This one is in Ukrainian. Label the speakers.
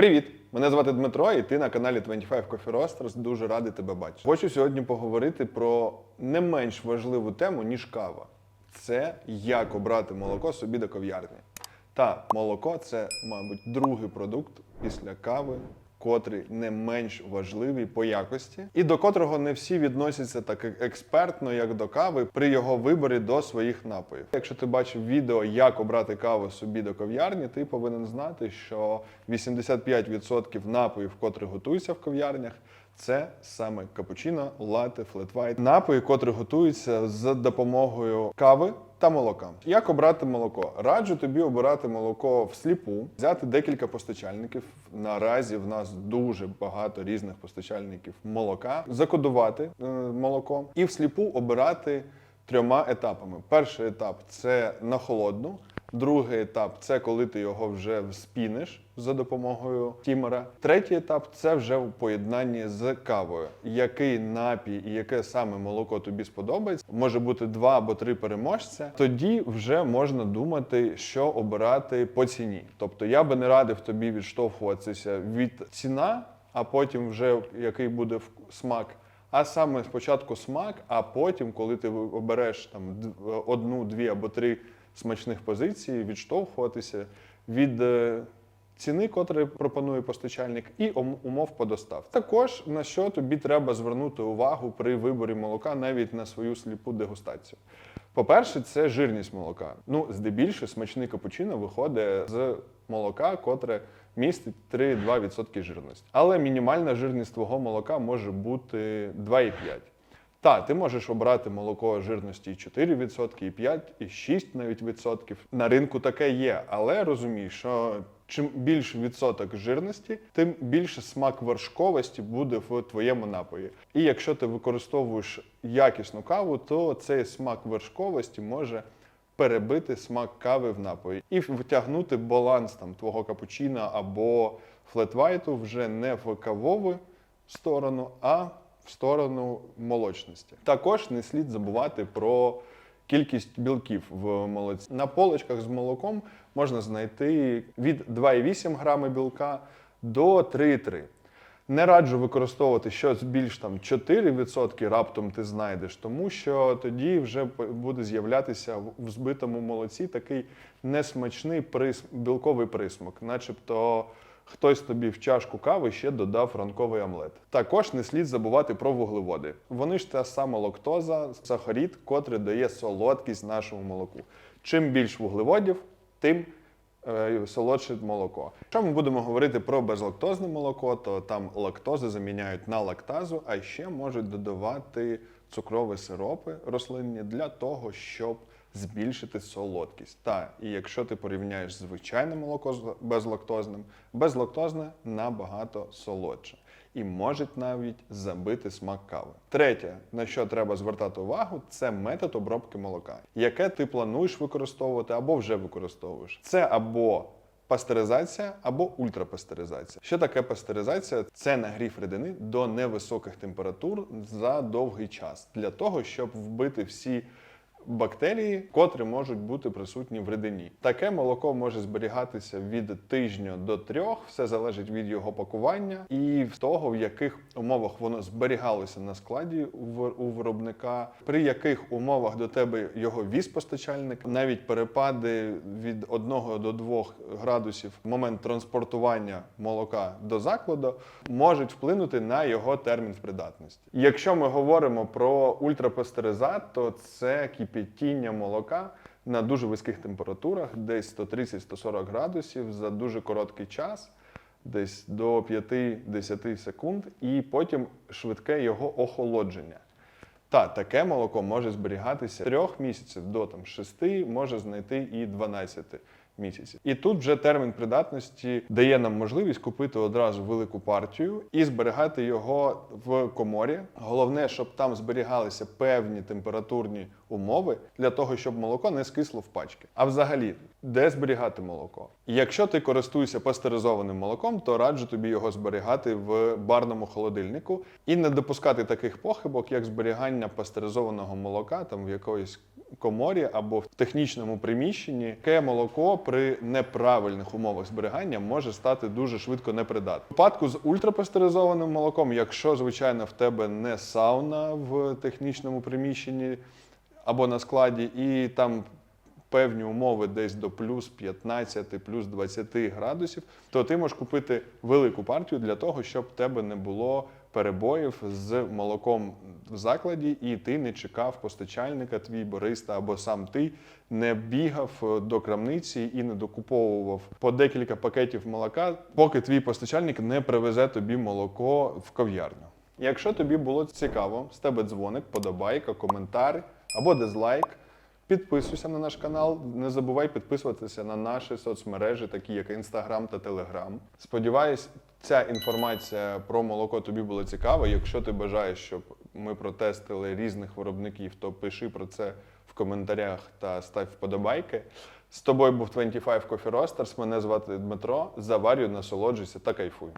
Speaker 1: Привіт! Мене звати Дмитро, і ти на каналі 25 Coffee Roasters. Дуже радий тебе бачити. Хочу сьогодні поговорити про не менш важливу тему, ніж кава. Це як обрати молоко собі до кав'ярні. Та молоко це, мабуть, другий продукт після кави, котрий не менш важливий по якості, і до котрого не всі відносяться так експертно, як до кави, при його виборі до своїх напоїв. Якщо ти бачив відео, як обрати каву собі до кав'ярні, ти повинен знати, що 85% напоїв, котрі готуються в кав'ярнях, це саме капучино, лате, флетвайт. Напої, котрі готуються з допомогою кави та молока. Як обрати молоко? Раджу тобі обирати молоко всліпу, взяти декілька постачальників. Наразі в нас дуже багато різних постачальників молока, закодувати е, молоко і всліпу обирати трьома етапами. Перший етап це на холодну. Другий етап це коли ти його вже вспіниш за допомогою тімера. Третій етап це вже в поєднанні з кавою. Який напій і яке саме молоко тобі сподобається, може бути два або три переможця. Тоді вже можна думати, що обирати по ціні. Тобто я би не радив тобі відштовхуватися від ціна, а потім вже який буде смак. А саме спочатку смак, а потім, коли ти обереш там одну, дві або три смачних позицій, відштовхуватися від е, ціни, котрі пропонує постачальник, і умов по доставці. Також на що тобі треба звернути увагу при виборі молока навіть на свою сліпу дегустацію. По-перше, це жирність молока. Ну, здебільшого смачний капучино виходить з молока, котре містить 3-2% жирності. Але мінімальна жирність твого молока може бути 2,5%. Так, ти можеш обрати молоко жирності і 4%, і 5%, і 6% навіть відсотків. На ринку таке є, але розумій, що чим більше відсоток жирності, тим більше смак вершковості буде в твоєму напої. І якщо ти використовуєш якісну каву, то цей смак вершковості може перебити смак кави в напої і втягнути баланс там твого капучино або флетвайту вже не в кавову сторону, а в сторону молочності. Також не слід забувати про кількість білків в молоці. На полочках з молоком можна знайти від 2,8 грами білка до 3,3. Не раджу використовувати щось більш там 4% раптом ти знайдеш, тому що тоді вже буде з'являтися в- збитому молоці такий несмачний прис... білковий присмак, начебто хтось тобі в чашку кави ще додав ранковий омлет. Також не слід забувати про вуглеводи. Вони ж та сама лактоза, сахарід, котрий дає солодкість нашому молоку. Чим більш вуглеводів, тим е, солодше молоко. Якщо ми будемо говорити про безлактозне молоко, то там лактози заміняють на лактазу, а ще можуть додавати цукрові сиропи рослинні для того, щоб збільшити солодкість. Та і якщо ти порівняєш звичайне молоко з безлактозним, безлактозне набагато солодше. І можуть навіть забити смак кави. Третє, на що треба звертати увагу, це метод обробки молока, яке ти плануєш використовувати або вже використовуєш. Це або пастеризація або ультрапастеризація. Що таке пастеризація? Це нагрів рідини до невисоких температур за довгий час для того, щоб вбити всі бактерії, котрі можуть бути присутні в рідині. Таке молоко може зберігатися від тижня до трьох, все залежить від його пакування і в того, в яких умовах воно зберігалося на складі у виробника, при яких умовах до тебе його віз постачальник, навіть перепади від 1 до 2 градусів в момент транспортування молока до закладу можуть вплинути на його термін придатності. Якщо ми говоримо про ультрапастеризат, то це кипятіння молока на дуже високих температурах, десь 130-140 градусів за дуже короткий час. Десь до 5-10 секунд, і потім швидке його охолодження. Та таке молоко може зберігатися 3 місяців до там 6, може знайти і 12 місяців. І тут вже термін придатності дає нам можливість купити одразу велику партію і зберігати його в коморі. Головне, щоб там зберігалися певні температурні умови для того, щоб молоко не скисло в пачки. А взагалі, де зберігати молоко? Якщо ти користуєшся пастеризованим молоком, то раджу тобі його зберігати в барному холодильнику і не допускати таких похибок, як зберігання пастеризованого молока там в якоїсь коморі або в технічному приміщенні, таке молоко при неправильних умовах зберігання може стати дуже швидко непридатним. У випадку з ультрапастеризованим молоком, якщо звичайно в тебе не сауна в технічному приміщенні або на складі, і там певні умови десь до плюс 15, плюс 20 градусів, то ти можеш купити велику партію для того, щоб в тебе не було перебоїв з молоком в закладі, і ти не чекав постачальника, твій бариста або сам ти не бігав е, до крамниці і не докуповував по декілька пакетів молока, поки твій постачальник не привезе тобі молоко в кав'ярню. Якщо тобі було цікаво, з тебе дзвоник, подобайка, коментар або дизлайк. Підписуйся на наш канал. Не забувай підписуватися на наші соцмережі, такі як Інстаграм та Телеграм. Сподіваюсь, ця інформація про молоко тобі була цікава. Якщо ти бажаєш, щоб ми протестили різних виробників, то пиши про це в коментарях та став вподобайки. З тобою був 25 Coffee Roasters. Мене звати Дмитро. Заварюй, насолоджуйся та кайфуй.